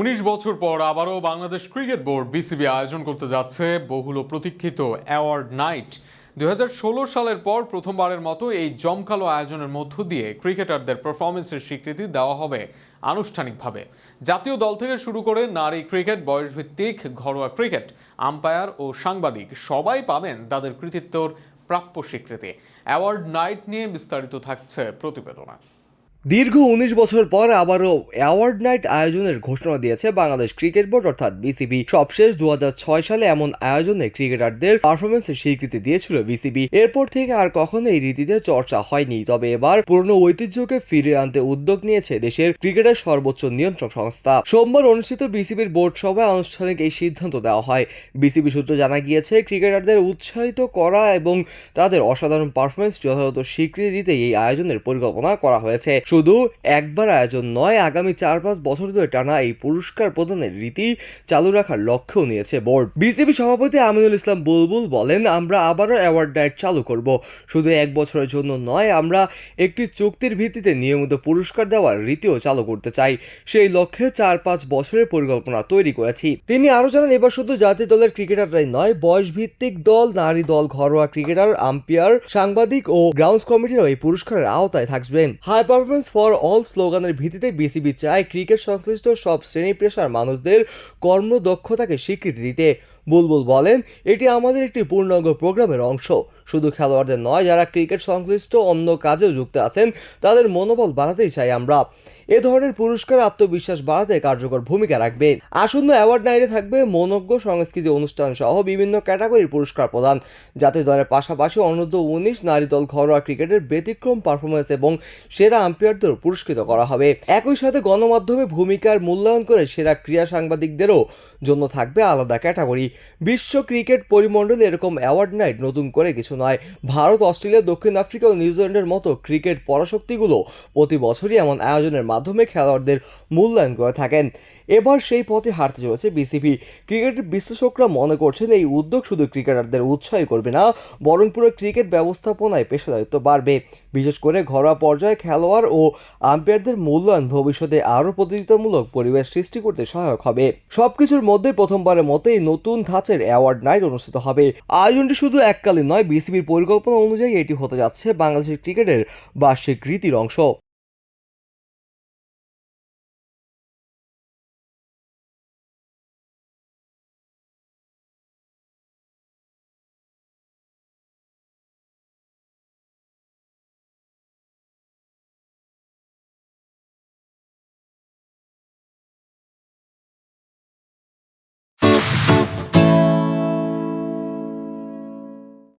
উনিশ বছর পর আবারও বাংলাদেশ ক্রিকেট বোর্ড বিসিবি আয়োজন করতে যাচ্ছে বহুল প্রতীক্ষিত অ্যাওয়ার্ড নাইট। দু হাজার ষোলো সালের পর প্রথমবারের মতো এই জমকালো আয়োজনের মধ্য দিয়ে ক্রিকেটারদের পারফরমেন্সের স্বীকৃতি দেওয়া হবে আনুষ্ঠানিকভাবে। জাতীয় দল থেকে শুরু করে নারী ক্রিকেট, বয়সভিত্তিক ঘরোয়া ক্রিকেট, আম্পায়ার ও সাংবাদিক সবাই পাবেন তাদের কৃতিত্বর প্রাপ্য স্বীকৃতি। অ্যাওয়ার্ড নাইট নিয়ে বিস্তারিত থাকছে প্রতিবেদনা। দীর্ঘ উনিশ বছর পর আবারও অ্যাওয়ার্ড নাইট আয়োজনের ঘোষণা দিয়েছে বাংলাদেশ ক্রিকেট বোর্ড, অর্থাৎ বিসিবি। সবশেষ দু হাজার ছয় সালে এমন আয়োজনে ক্রিকেটারদের পারফরমেন্সের স্বীকৃতি দিয়েছিল বিসিবি। এরপর থেকে আর কখনো এই রীতিতে চর্চা হয়নি। তবে এবার পুরনো ঐতিহ্যকে ফিরিয়ে আনতে উদ্যোগ নিয়েছে দেশের ক্রিকেটের সর্বোচ্চ নিয়ন্ত্রক সংস্থা। সোমবার অনুষ্ঠিত বিসিবির বোর্ড সভায় আনুষ্ঠানিক এই সিদ্ধান্ত দেওয়া হয়। বিসিবি সূত্রে জানা গিয়েছে, ক্রিকেটারদের উৎসাহিত করা এবং তাদের অসাধারণ পারফরমেন্স যথাযথ স্বীকৃতি দিতে এই আয়োজনের পরিকল্পনা করা হয়েছে। শুধু একবার আয়োজন নয়, আগামী চার পাঁচ বছর ধরে টানা এই পুরস্কার প্রদানের রীতি চালু রাখার লক্ষ্য নিয়েছে বোর্ড। বিসিবি সভাপতি আমিনুল ইসলাম বুলবুল বলেন, আমরা আবারও অ্যাওয়ার্ড নাইট চালু করব। শুধু এক বছরের জন্য নয়, আমরা একটি চুক্তির ভিত্তিতে নিয়মিত পুরস্কার দেওয়ার রীতিও চালু করতে চাই। সেই লক্ষ্যে চার পাঁচ বছরের পরিকল্পনা তৈরি করেছি। তিনি আরও জানান, এবার শুধু জাতীয় দলের ক্রিকেটাররাই নয় বয়স ভিত্তিক দল, নারী দল, ঘরোয়া ক্রিকেটার, আম্পায়ার, সাংবাদিক ও গ্রাউন্ডস কমিটিরও এই পুরস্কারের আওতায় থাকবেন। হাই পারফরমেন্স ফর অল স্লোগানের ভিত্তিতে বিসিবি চায় ক্রিকেট সংশ্লিষ্ট সব শ্রেণি পেশার মানুষদের কর্মদক্ষতাকে স্বীকৃতি দিতে। বুলবুল বলেন, এটি আমাদের একটি পূর্ণাঙ্গ প্রোগ্রামের অংশ। শুধু খেলোয়াড়দের নয়, যারা ক্রিকেট সংশ্লিষ্ট অন্য কাজেও যুক্ত আছেন, তাদের মনোবল বাড়াতেই চাই আমরা। এ ধরনের পুরস্কার আত্মবিশ্বাস বাড়াতে কার্যকর ভূমিকা রাখবে। আসন্ন অ্যাওয়ার্ড নাইটে থাকবে মনজ্ঞ সংস্কৃতি অনুষ্ঠান সহ বিভিন্ন ক্যাটাগরির পুরস্কার প্রদান, জাতীয় দলের পাশাপাশি অনূর্ধ্ব উনিশ নারী দল ঘরোয়া ক্রিকেটের ব্যতিক্রম পারফরমেন্স এবং সেরা আম্পায়ারদের পুরস্কৃত করা হবে। একই সাথে গণমাধ্যমে ভূমিকার মূল্যায়ন করে সেরা ক্রীড়া সাংবাদিকদেরও জন্য থাকবে আলাদা ক্যাটাগরি। বিশ্ব ক্রিকেট পরিমণ্ডলে এরকম অ্যাওয়ার্ড নাইট নতুন করে কিছু নয়। ভারত, অস্ট্রেলিয়া, দক্ষিণ আফ্রিকা ও নিউজিল্যান্ডের মতো ক্রিকেট পরাশক্তিগুলো প্রতি বছরই এমন আয়োজনের মাধ্যমে খেলোয়াড়দের মূল্যায়ন করে থাকেন। এবার সেই পথে হারতে চলেছে বিসিবি। ক্রিকেট বিশ্লেষকরা মনে করছেন এই উদ্যোগ শুধু ক্রিকেটারদের উৎসাহী করবে না, বরং পুরো ক্রিকেট ব্যবস্থাপনায় পেশাদারিত্ব বাড়বে। বিশেষ করে ঘরোয়া পর্যায়ে খেলোয়াড় ও আম্পায়ারদের মূল্যায়ন ভবিষ্যতে আরও প্রতিযোগিতামূলক পরিবেশ সৃষ্টি করতে সহায়ক হবে। সবকিছুর মধ্যে প্রথমবারের মতো এই নতুন ধাঁচের অ্যাওয়ার্ড নাইট অনুষ্ঠিত হবে। আয়োজনটি শুধু এককালীন নয়, বিসিবির পরিকল্পনা অনুযায়ী এটি হতে যাচ্ছে বাংলাদেশের ক্রিকেটের বার্ষিক রীতির অংশ।